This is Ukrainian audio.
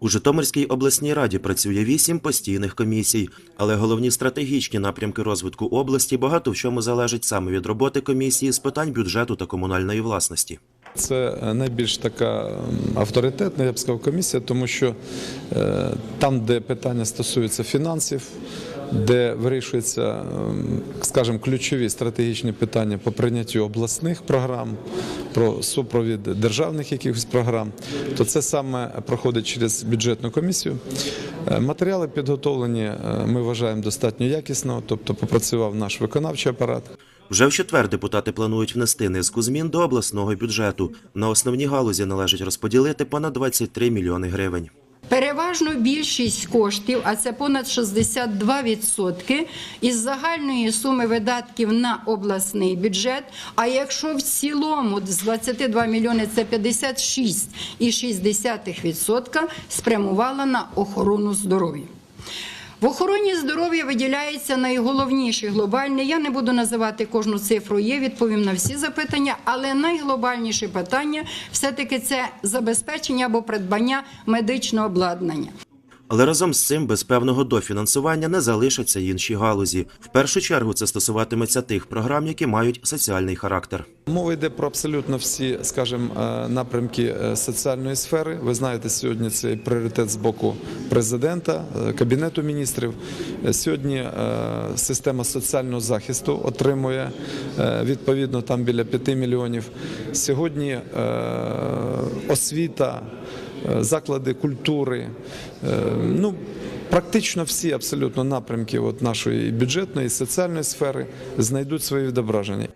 У Житомирській обласній раді працює вісім постійних комісій, але головні стратегічні напрямки розвитку області багато в чому залежать саме від роботи комісії з питань бюджету та комунальної власності. Це найбільш така авторитетна, я б сказав, комісія, тому що е, там, де питання стосуються фінансів, де вирішуються, ем, скажімо, ключові стратегічні питання по прийняттю обласних програм, про супровід державних якихось програм, то це саме проходить через бюджетну комісію. Е, Матеріали підготовлені, е, ми вважаємо достатньо якісно, тобто попрацював наш виконавчий апарат. Вже в четвер депутати планують внести низку змін до обласного бюджету. На основні галузі належить розподілити понад 23 мільйони гривень. Переважно більшість коштів, а це понад 62% із загальної суми видатків на обласний бюджет. А якщо в цілому з 22 мільйони це 56,6% спрямувала на охорону здоров'я. В охороні здоров'я виділяється найголовніший глобальний. Я не буду називати кожну цифру, є відповім на всі запитання, але найглобальніше питання все-таки це забезпечення або придбання медичного обладнання. Але разом з цим без певного дофінансування не залишаться інші галузі. В першу чергу це стосуватиметься тих програм, які мають соціальний характер. Мова йде про абсолютно всі, скажімо, е, напрямки е, соціальної сфери. Ви знаєте, сьогодні це пріоритет з боку президента, е, кабінету міністрів. Сьогодні система соціального захисту отримує відповідно там біля 5 мільйонів. Сьогодні освіта, заклади культури. е, Ну, Практично всі абсолютно напрямки от нашої бюджетної і соціальної сфери знайдуть своє відображення.